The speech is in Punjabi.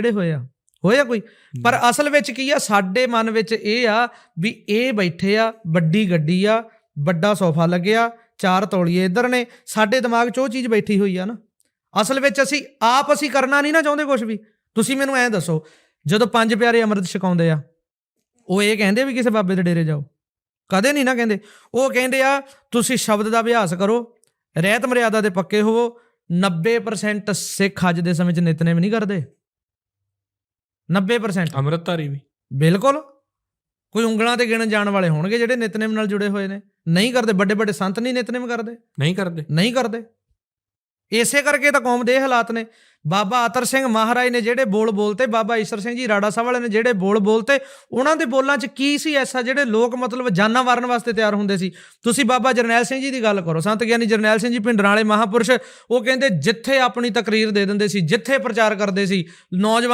ਜਿਹੜੇ ਹੋਏ ਆ? ਹੋਇਆ ਕੋਈ? ਪਰ ਅਸਲ ਵਿੱਚ ਕੀ ਆ? ਸਾਡੇ ਮਨ ਵਿੱਚ ਇਹ ਆ ਵੀ ਇਹ ਬੈਠੇ ਆ ਵੱਡੀ ਗੱਡੀ ਆ ਵੱਡਾ ਸੋਫਾ ਲੱਗਿਆ ਚਾਰ ਤੌਲੀਏ ਇੱਧਰ ਨੇ ਸਾਡੇ ਦਿਮਾਗ 'ਚ ਉਹ ਚੀਜ਼ ਬੈਠੀ ਹੋਈ ਆ ਨਾ। ਅਸਲ ਵਿੱਚ ਅਸੀਂ ਆਪ ਅਸੀਂ ਕਰਨਾ ਨਹੀਂ ਨਾ ਚਾਹੁੰਦੇ ਕੁਝ ਵੀ। ਤੁਸੀਂ ਮੈਨੂੰ ਐਂ ਦੱਸੋ ਜਦੋਂ ਪੰਜ ਪਿਆਰੇ ਅੰਮ੍ਰਿਤ ਛਕਾਉਂਦੇ ਆ ਉਹ ਇਹ ਕਹਿੰਦੇ ਵੀ ਕਿਸੇ ਬਾਬੇ ਦੇ ਡੇਰੇ ਜਾਓ? ਕਦੇ ਨਹੀਂ ਨਾ ਕਹਿੰਦੇ। ਉਹ ਕਹਿੰਦੇ ਆ ਤੁਸੀਂ ਸ਼ਬਦ ਦਾ ਅਭਿਆਸ ਕਰੋ ਰਹਿਤ ਮਰਿਆਦਾ ਦੇ ਪੱਕੇ ਹੋਵੋ 90% ਸਿੱਖ ਅੱਜ ਦੇ ਸਮੇਂ 'ਚ ਨਿਤਨੇਮ ਨਹੀਂ ਕਰਦੇ। 90% ਅੰਮ੍ਰਿਤਧਾਰੀ ਵੀ। ਬਿਲਕੁਲ। ਕੋਈ ਉਂਗਲਾਂ ਤੇ ਗਿਣਨ ਜਾਣ ਵਾਲੇ ਹੋਣਗੇ ਜਿਹੜੇ ਨਿਤਨੇਮ ਨਾਲ ਜੁੜੇ ਹੋਏ ਨੇ। ਨਹੀਂ ਕਰਦੇ ਵੱਡੇ ਵੱਡੇ ਸੰਤ ਨਹੀਂ ਨਿਤਨੇਮ ਕਰਦੇ। ਨਹੀਂ ਕਰਦੇ। ਨਹੀਂ ਕਰਦੇ। ਇਸੇ ਕਰਕੇ ਤਾਂ ਕੌਮ ਦੇ ਹਾਲਾਤ ਨੇ। ਬਾਬਾ ਆਤਰ ਸਿੰਘ ਮਹਾਰਾਜ ਨੇ ਜਿਹੜੇ ਬੋਲ ਬੋਲਤੇ ਬਾਬਾ ਈਸ਼ਰ ਸਿੰਘ ਜੀ ਰਾੜਾ ਸਾਹਿਬ ਵਾਲੇ ਨੇ ਜਿਹੜੇ ਬੋਲ ਬੋਲਤੇ ਉਹਨਾਂ ਦੇ ਬੋਲਾਂ 'ਚ ਕੀ ਸੀ ਐਸਾ ਜਿਹੜੇ ਲੋਕ ਮਤਲਬ ਜਾਨਾਂ ਵਾਰਨ ਵਾਸਤੇ ਤਿਆਰ ਹੁੰਦੇ ਸੀ? ਤੁਸੀਂ ਬਾਬਾ ਜਰਨੈਲ ਸਿੰਘ ਜੀ ਦੀ ਗੱਲ ਕਰੋ। ਸੰਤ ਗਿਆਨੀ ਜਰਨੈਲ ਸਿੰਘ ਜੀ ਪਿੰਡਰਾਂ ਵਾਲੇ ਮਹਾਪੁਰਸ਼ ਉਹ ਕਹਿੰਦੇ ਜਿੱਥੇ ਆਪਣੀ ਤਕਰੀਰ ਦੇ ਦਿੰਦੇ ਸੀ ਜਿੱਥੇ ਪ੍ਰਚਾਰ ਕਰਦੇ ਸੀ ਨੌਜਵਾਨ